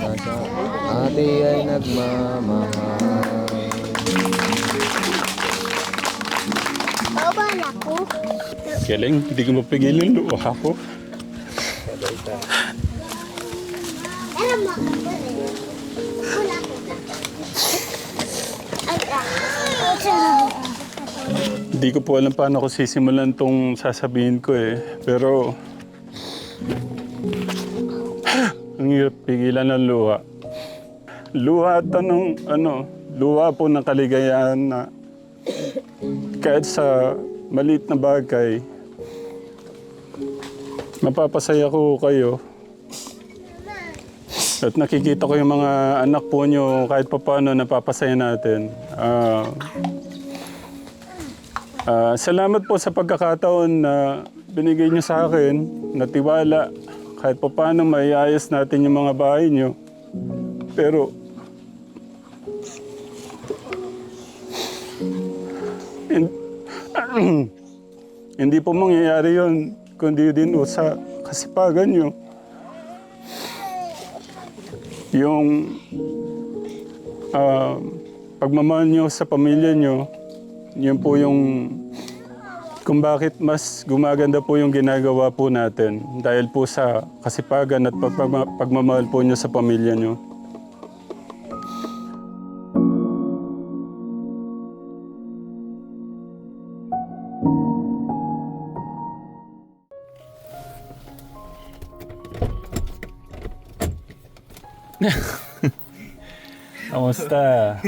na sa ate ay nagmamahal. Bawal ako. Galing, hindi ko mapigilan luha ko. Hindi ko po alam paano ko sisimulan tong sasabihin ko eh. Pero... Ang hirap pigilan ng luha. Luha at ano, luha po ng kaligayahan na kahit sa maliit na bagay, mapapasaya ko kayo. At nakikita ko yung mga anak po nyo kahit pa paano napapasaya natin. Ah... Ah, salamat po sa pagkakataon na binigay niyo sa akin, na tiwala, kahit pa paano maiayos natin yung mga bahay niyo. Pero, hin- hindi po mangyayari yon kundi din po sa kasipagan niyo. Yung ah, pagmamahal niyo sa pamilya niyo, yun po yung kung bakit mas gumaganda po yung ginagawa po natin dahil po sa kasipagan at pagmamahal po niyo sa pamilya niyo. Kamusta?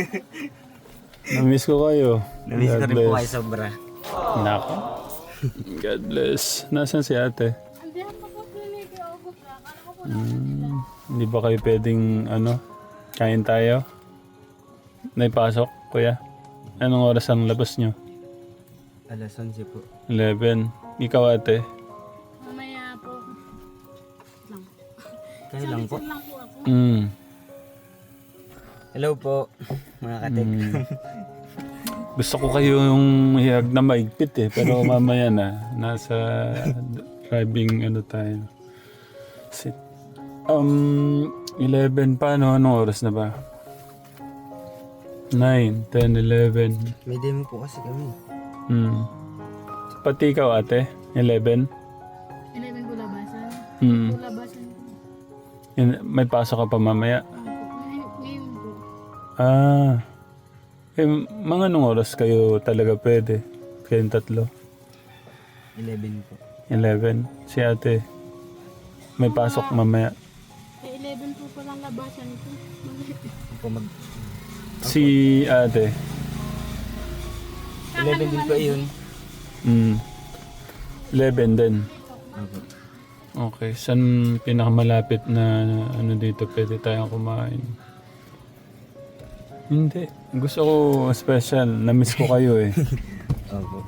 Namiss ko kayo. Namiss ko God rin po bless. kayo sobra. Nako. God bless. Nasaan si ate? Hmm, hindi ba kayo pwedeng ano, kain tayo? Naipasok, kuya? Anong oras ang labas nyo? Alas 11 po. 11. Ikaw ate? Mamaya po. Lang. Kayo lang po. Lang po ako. Hmm. Hello po, mga katek. Gusto ko kayo yung hiyag na maigpit eh. Pero mamaya na. Nasa driving ano tayo. Sit. Um, 11 pa no? Anong oras na ba? 9, 10, 11. May demo po kasi kami. Hmm. Pati ikaw ate? 11? 11 po labasan. Hmm. Labasan May pasok ka pa mamaya? Ngayon po. Ah. Eh, mga anong oras kayo talaga pwede? Kayong tatlo? 11 po. 11. Si ate? May pasok mamaya. Eh, 11 po palang labasan ko. Po mag... Si ate? 11 din po yun. Mm. 11 din. Ako. Okay. Saan pinakamalapit na ano dito pwede tayong kumain? Hindi. Gusto ko special. Namiss ko kayo eh. Opo.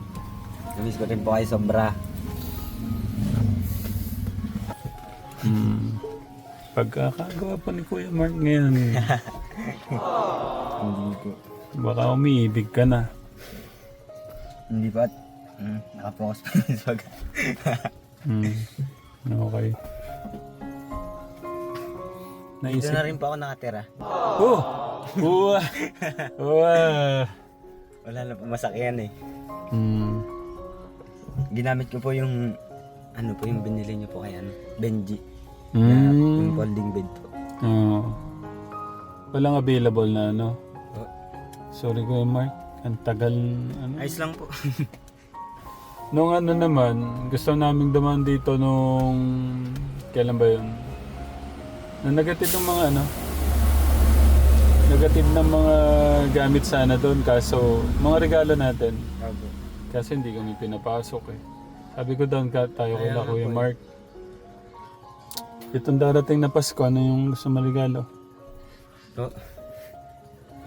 Namiss ko rin po kayo sobra. Hmm. Pagkakagawa pa ni Kuya Mark ngayon, Hindi po. baka umiibig ka na. Hindi po at... Mm, nakapokus pa sa. Hmm. Okay. Dito Naisip. na rin po ako nakatira. Oh! Uwa! Uwa! Wala na po masakyan eh. Hmm. Ginamit ko po yung... Ano po yung binili niyo po kay ano? Benji. Na, yung Hmm. folding bed po. Oo. Walang available na ano. Oh, Sorry Kuya Mark. Ang tagal ano. ayos lang po. Nung ano naman, gusto namin dumaan dito nung... Kailan ba yun? Nung negative ng mga ano? Negative ng mga gamit sana doon kaso mga regalo natin. Opo. Kasi hindi kami pinapasok eh. Sabi ko doon ka tayo kay Kaya nga Kuya eh. Mark. Itong darating na Pasko, ano yung gusto maligalo? Po.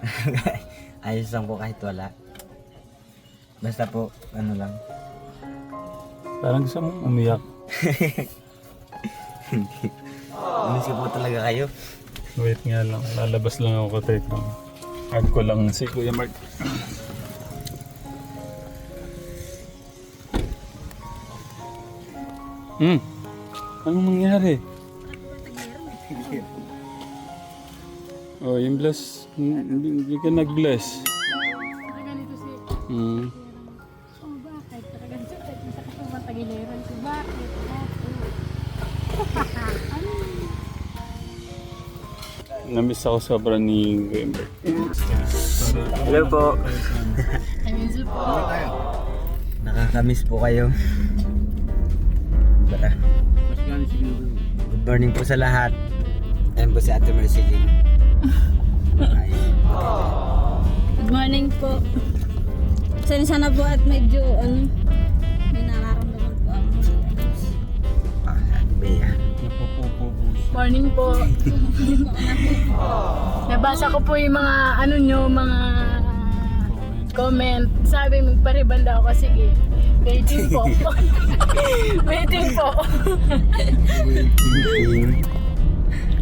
Ayos lang po kahit wala. Basta po, ano lang. Parang gusto mong umiyak. Namiss ko po talaga kayo. Wait nga lang, lalabas lang ako kay Add ko lang si Kuya Mark. Hmm. Anong nangyari? Oh, yung bless. Hindi ka nag-bless. Saka Namiss ako sobra ni Gamer. Hello po. So po. Nakakamiss po kayo. Tara. Good morning po sa lahat. Ayan po si Ate Marceline. Good morning po. Pasensya na po at medyo ano, Morning po. Nabasa ko po yung mga ano nyo, mga comment. Sabi magparibanda ako. Sige. Waiting po. Waiting po. Team.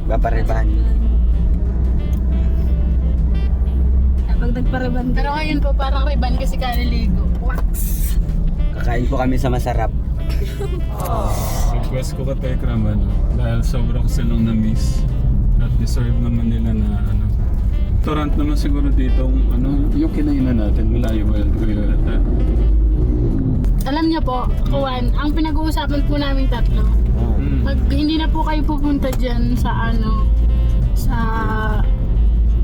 Bapareban. Pag nagpareban Pero ngayon po parang riban kasi kaliligo. Wax. Kakain po kami sa masarap. Request ko ka Tekram ano, dahil sobra ko silang na-miss. At deserve naman nila na ano. Restaurant naman siguro dito, ano, yung kinainan natin, malayo ba yun? Kuya, uh, Alam niyo po, Kuwan, ang pinag-uusapan po namin tatlo, mm. pag hindi na po kayo pupunta dyan sa ano, sa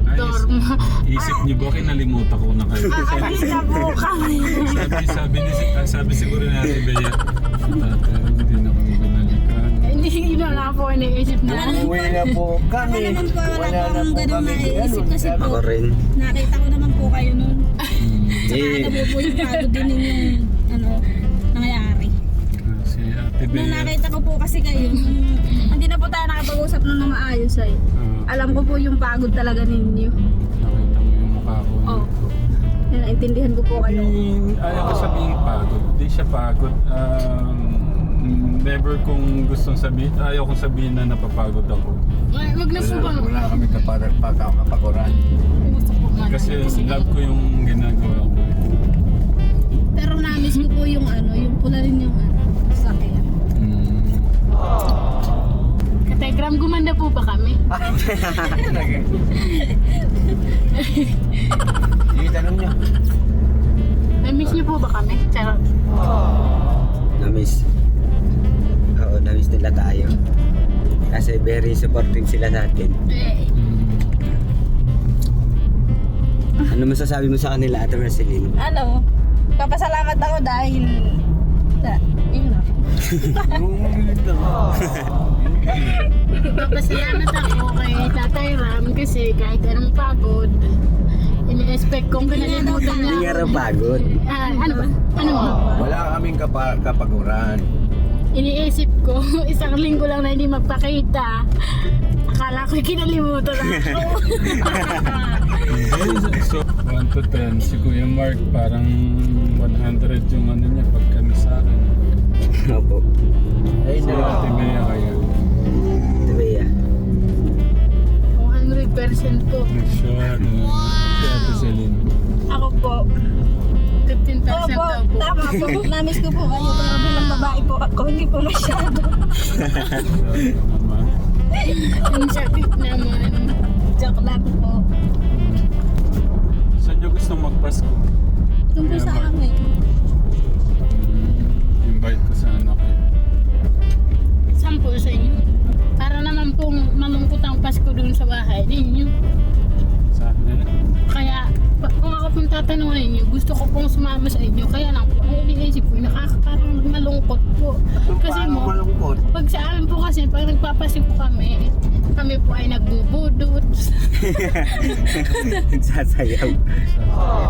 Ay, dorm. Isip niyo ba kinalimutan ko na kayo? Aalis na po kami. sabi, sabi, ni, ah, sabi siguro ni Ate Bea, Hindi na kami binalikan. Hindi yun na po iniisip na. Uwi na po Ako kami. naman po, wala Wala po na akong ganun kami. maiisip kasi po. Ako rin. Nakita ko naman po kayo nun. Saka Eh, yung pagod din ninyong ano, nangyayari. Si Ate Nung Bea, nakita ko po kasi kayo, nung, hindi na po tayo nakapag-usap nung na maayos ay. ah, Alam ko po yung pagod talaga ninyo. nakita mo yung mukha ko. Oh. Naintindihan ko po kayo. Hindi, ayaw ko sabihin pagod. Hindi siya pagod. Um, never kong gustong sabihin, ayaw kong sabihin na napapagod ako. Ay, Wag na po Wala, bang. wala kami kapag pagkakapaguran. Gusto po nga. Kasi love ko yung ginagawa ko. eh. Pero na-miss ko po yung ano, yung pula rin yung ano, sakyan. Mm. Kategram, gumanda po ba kami? Sige, tanong niyo. Na-miss niyo po ba kami? Charot. na-miss. Nila tayo. Kasi very supportive sila sa atin. Ano masasabi mo sa kanila, Ate Marceline? Ano, papasalamat ako dahil sa, yun na. Papasalamat ako kay Tatay Ram kasi kahit anong pagod, ini-expect kong pinalimutan niya. Hindi nga raw pagod. Ah, ano ba? Ano ba? Wala kaming kapa- kapaguran. Iniisip ko, isang linggo lang na hindi magpakita. Akala ko kinalimutan na ako. so, 1 to 10, si Kuya Mark parang 100 yung ano niya pag kami sa akin. Opo. Ay, Si Ate Bea kaya. Ate Bea. 100% po. Sure. Si Ate Celine. Ako po. 15% Opo, daw po. tama po. Namiss ko po kayo pero bilang hindi po masyado. Ang sakit naman. Joke lang po. Saan niyo gusto magpasko? Doon po sa amin. Mm, invite ko sa anak ko. Sampo sa inyo. Para naman pong malungkot ang Pasko dun sa bahay ninyo. Kaya, kung ako pong tatanungin ninyo, gusto ko pong sumama sa inyo. Kaya lang po, ay iniisip ko, nakakaparang malungkot po. Kasi Paano mo, malungkot? pag sa amin po kasi, pag nagpapasiko kami, kami po ay nagbubudot, Nagsasayaw.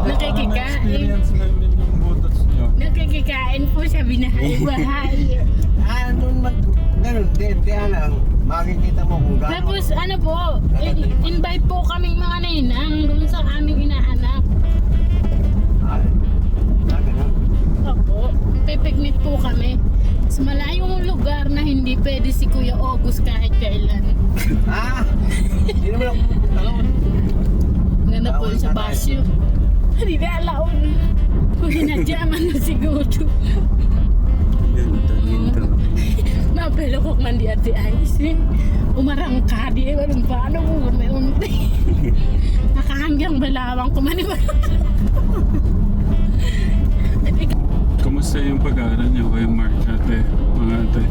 nakikikain. Nakikikain po sa binahay-bahay. Ah, doon mag... Ganun din. Kaya lang, makikita mo kung gaano. Tapos ano po, invite po kaming mga ninang doon sa aming inahanap. Ah, ah, ganun. Opo, pipiknik po kami. Sa malayong lugar na hindi pwede si Kuya August kahit kailan. Ah! Hindi naman ako pupunta noon. Ganda po sa basyo. Hindi na alaon. Kung hinadyaman na siguro. Ganito. mapelo ko man di ati ayos eh. Umarang ka di eh, walang paano mo may unti. Nakahanggang balawang ko man eh. Kumusta yung pag-aaral niyo kay Mark, ate? Mga ate.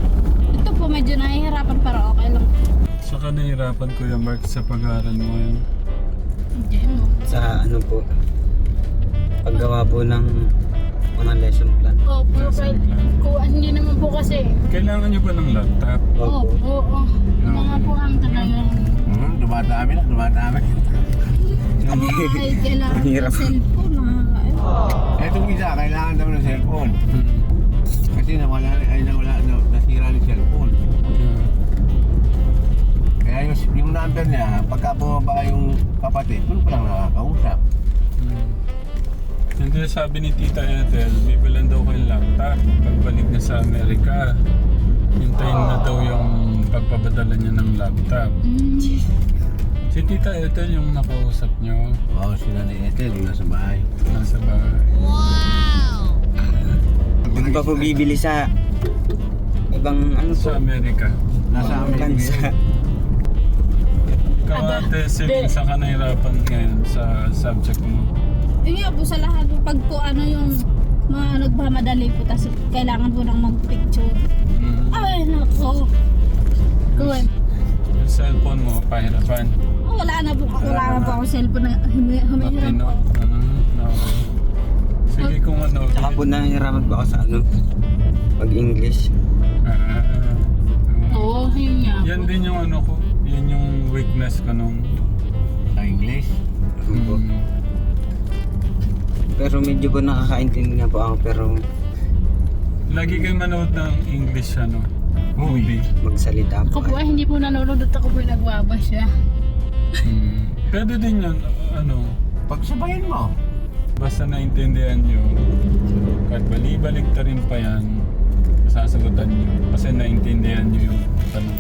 Ito po medyo nahihirapan pero okay lang. Saka nahihirapan Kuya Mark sa pag-aaral mo ngayon. Hindi mo. Sa ano po, paggawa po ng mga lesson plan. Oh, profile. Kuha, hindi naman po kasi. Kailangan niyo ba ng laptop? Oo, oo, oo. Yung mga po ang talagang Hmm, dumadami na, dumadami. Ay, kailangan Hirap. ng cellphone. ah. Etong isa, kailangan daw ng cellphone. Hmm. Kasi nawala, ay nawala, na, nasira ni cellphone. Yeah. Kaya yung, yung number niya, pagka bumaba yung kapatid, doon pa lang nakakausap. Hmm. Hindi sabi ni Tita Ethel, bibilan daw kayo laptop pagbalik niya sa Amerika. Hintayin na daw yung pagpapadala niya ng laptop. Si Tita Ethel yung nakausap niyo Oo, sila ni Ethel, yung nasa bahay. nasa bahay. Hindi pa po bibili sa ibang ano po, Sa Amerika. Nasa Amerika. bansa. Ikaw ate, saan ka nahirapan ngayon sa subject mo? Yun nga po sa lahat po, pag po ano yung mga nagmamadali po, tas kailangan po ng mag-picture. Hmm. Ay, nako. Kuwan. Yung cellphone mo, pahirapan. Oh, wala na po, wala na po ako cellphone na humi- humihiram Matino. po. Hmm, okay. Sige kung ano. Saka po nahihirapan po ako sa ano, pag-English. Ah, Oo, yun nga. yan din yung ano ko. Yan yung weakness ko nung... Sa English. Ano po. Mm, Pero medyo po nakakaintindi nga po ako pero lagi kayo manood ng English ano, movie. magsalita Ako po. po ay hindi po nanonood at ako po nagbabasa. Mm. Pwede din yun, ano, Pagsabayan mo. basta naintindihan nyo, kahit balibalik ta rin pa yan, sasagutan nyo. Kasi naintindihan nyo yung tanong.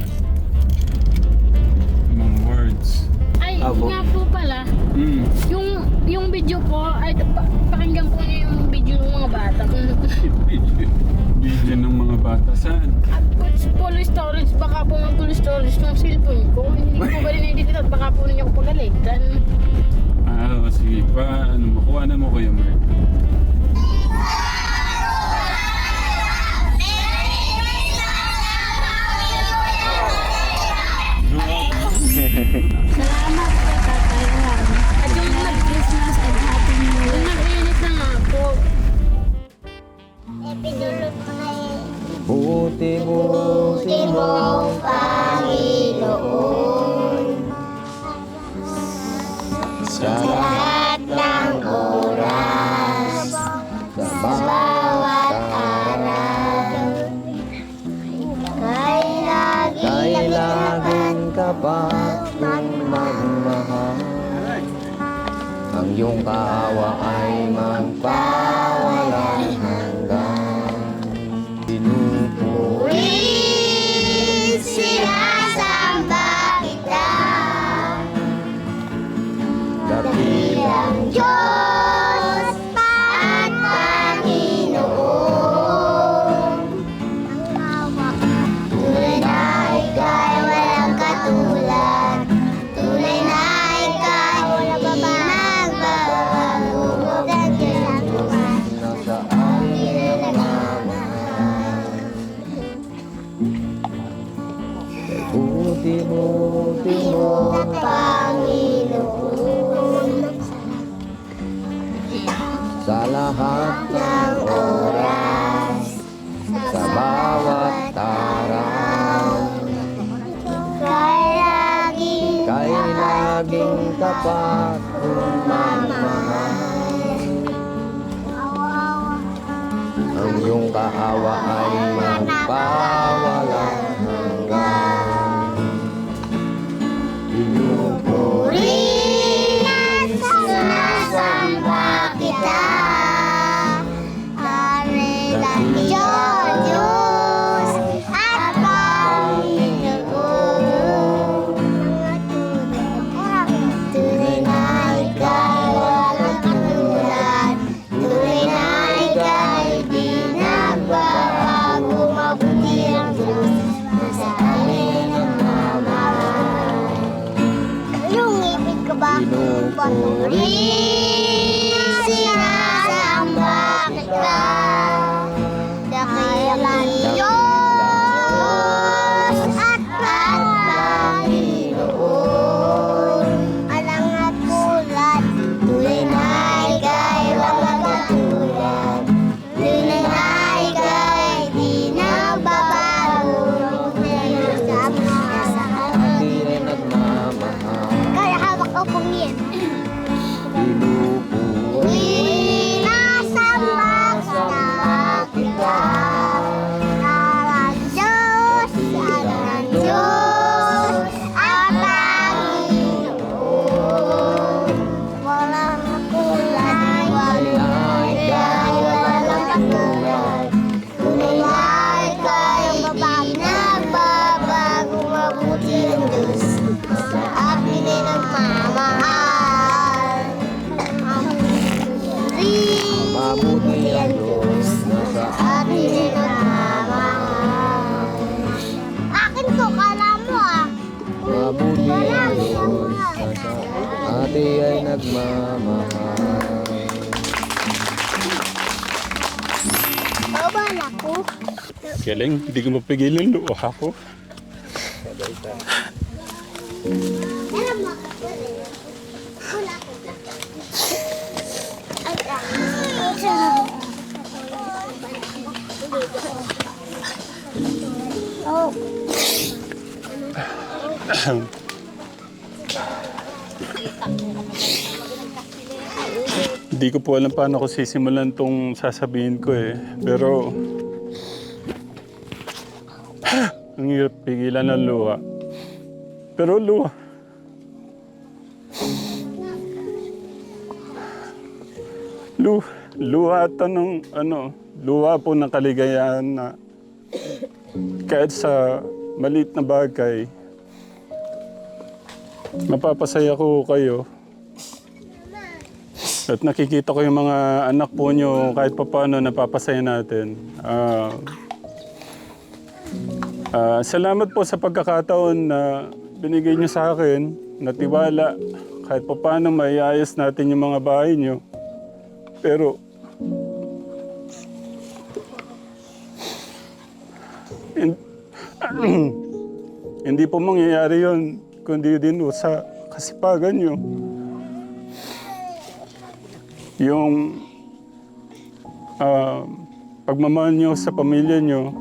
Yung mga words. Ay, Abo. nga po pala, Mm. yung yung video po, ay pa, pakinggan po niyo yung video ng mga bata. Video ng mga bata. Saan? At po, full storage, baka po mag full storage ng cellphone ko. Hindi ko ba rin edit at baka po ninyo ko pagalitan. Ah, sige pa. Ano, makuha na mo kayo, Mark. Salamat Buti-buti mo sa Lahat ng oras. sa bawat araw. Kay lagi laging kong magmahal. Ang iyong kaawa ay Buti-buti mo Panginoon. sa lahat ng oras, sa bawat araw, Kay lagi kay laging tapat kong magmahal. Ang iyong kaawa ay magpawalang ay nagmamahal Bawal ako. Galing, hindi ko mapigilan luha ko. Oh. Hindi ko po alam paano ko sisimulan tong sasabihin ko eh. Pero... Ang hirap pigilan ng luha. Pero luha. Lu luha ito ano, luha po ng kaligayahan na kahit sa maliit na bagay, mapapasaya ko kayo. At nakikita ko yung mga anak po nyo kahit pa paano napapasaya natin. Ah, ah, salamat po sa pagkakataon na binigay nyo sa akin, na tiwala. Kahit pa paano maiayos natin yung mga bahay nyo. Pero, hin- hindi po mangyayari yon kundi din sa kasipagan nyo yung ah, pagmamahal nyo sa pamilya nyo,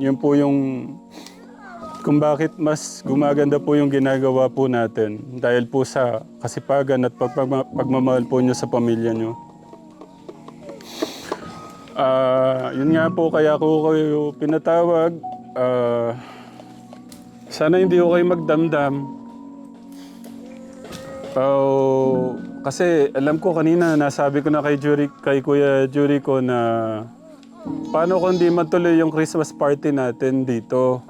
yun po yung kung bakit mas gumaganda po yung ginagawa po natin dahil po sa kasipagan at pagmama- pagmamahal po nyo sa pamilya nyo. Ah, yun nga po kaya ko kayo pinatawag. Ah, sana hindi ko kayo magdamdam. Oh, kasi alam ko kanina nasabi ko na kay Jury, kay Kuya Jury ko na paano kung di matuloy yung Christmas party natin dito.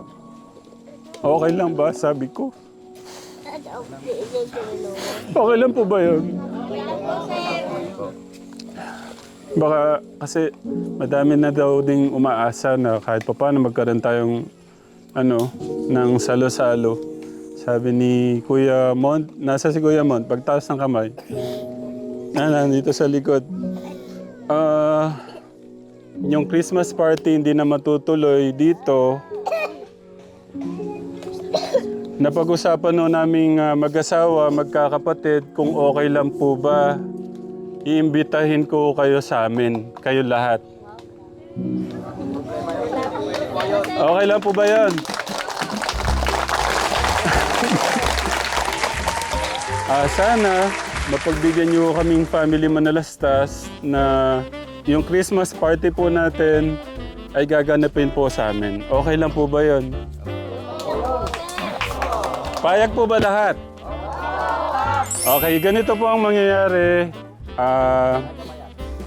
Okay lang ba? Sabi ko. Okay lang po ba yun? Baka kasi madami na daw ding umaasa na kahit pa paano magkaroon tayong ano, ng salo-salo. Sabi ni Kuya Mont, nasa si Kuya Mont, pagtaas ng kamay. Na, nandito sa likod. Ah, yung Christmas party hindi na matutuloy dito. Napag-usapan no naming ah, mag-asawa, magkakapatid, kung okay lang po ba, iimbitahin ko kayo sa amin, kayo lahat. Okay lang po ba yan? Ah, sana mapagbigyan niyo kaming family Manalastas na yung Christmas party po natin ay gaganapin po sa amin. Okay lang po ba yon? Payag po ba lahat? Okay, ganito po ang mangyayari. Ah,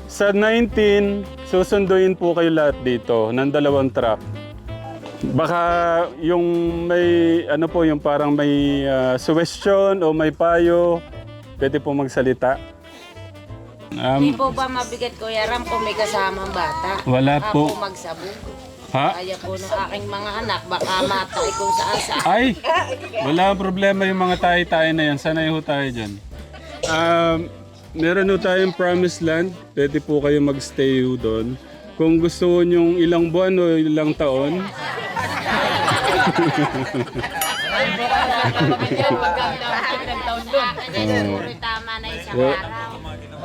sa 19, susunduin po kayo lahat dito ng dalawang truck. Baka yung may ano po yung parang may uh, suggestion o may payo, pwede po magsalita. Hindi Um, po ba mabigat Kuya Ram kung may kasamang bata? wala Baka po. magsabog. Ha? Kaya po ng aking mga anak, baka matay kung saan saan. Ay! Wala problema yung mga tayo-tayo na yan. Sanay ho tayo dyan. Um, meron ho tayong promised land. Pwede po kayo magstay ho doon. Kung gusto nyo ilang buwan o ilang taon, Oo. Tama na isang Well, araw.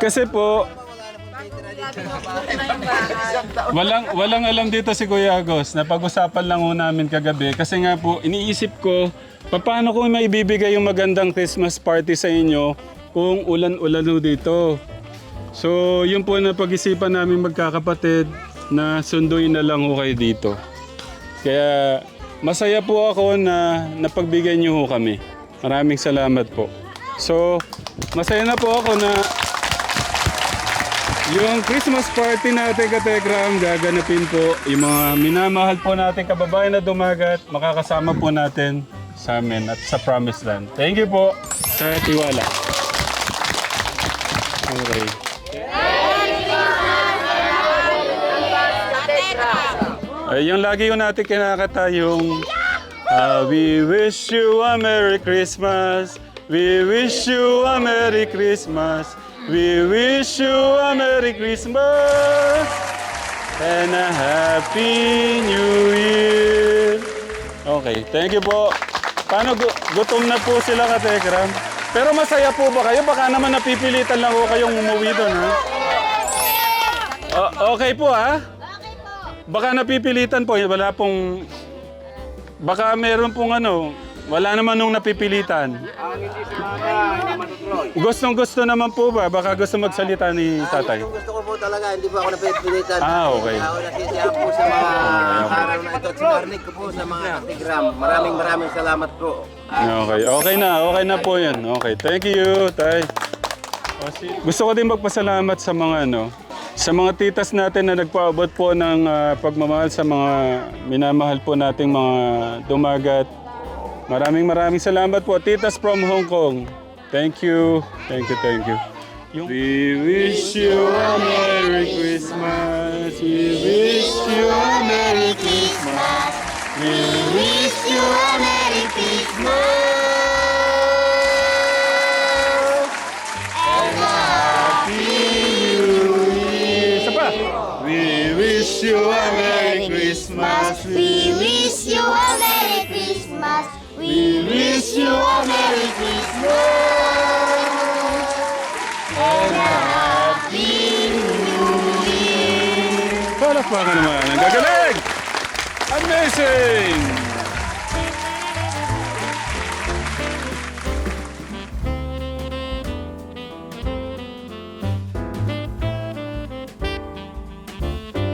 Kasi po, walang, walang alam dito si Kuya Agos. Napag-usapan lang ho namin kagabi. Kasi nga po, iniisip ko, paano ko maibibigay yung magandang Christmas party sa inyo kung ulan-ulan dito. So, yun po na pag-isipan namin magkakapatid na sunduin na lang ho kayo dito. Kaya masaya po ako na napagbigyan niyo ho kami. Maraming salamat po. So, masaya na po ako na yung Christmas party natin kategram, gaganapin po yung mga minamahal po natin kababayan na dumagat, makakasama po natin sa amin at sa Promised Land. Thank you po sa tiwala. Okay. Ay, yung lagi yung natin kinakata yung ah, We wish you a Merry Christmas We wish you a Merry Christmas We wish you a Merry Christmas And a Happy New Year Okay, thank you po. Paano gu- gutom na po sila ka Tekram? Pero masaya po ba kayo? Baka naman napipilitan lang ko kayong umuwi doon, ha? O- okay po, ha? Baka napipilitan po, wala pong... Baka meron pong ano, wala naman nung napipilitan. Gustong gusto naman po ba? Baka gusto magsalita ni tatay. Yung gusto ko po talaga, hindi po ako napipilitan. Ah, okay. Ako nasisiyahan po sa mga araw na ito at sinarnig ko po sa mga katigram. Maraming maraming salamat po. Okay, okay na, okay na po yan. Okay, thank you, tay. O, si- Gusto ko din magpasalamat sa mga ano, sa mga titas natin na nagpaabot po ng ah, pagmamahal sa mga minamahal po nating mga dumagat. Maraming maraming salamat po. Titas from Hong Kong. Thank you. Thank you, thank you. We wish you a Merry Christmas. We wish you a Merry Christmas. We Year. Palakpakan naman. Ang gagaling! Amazing!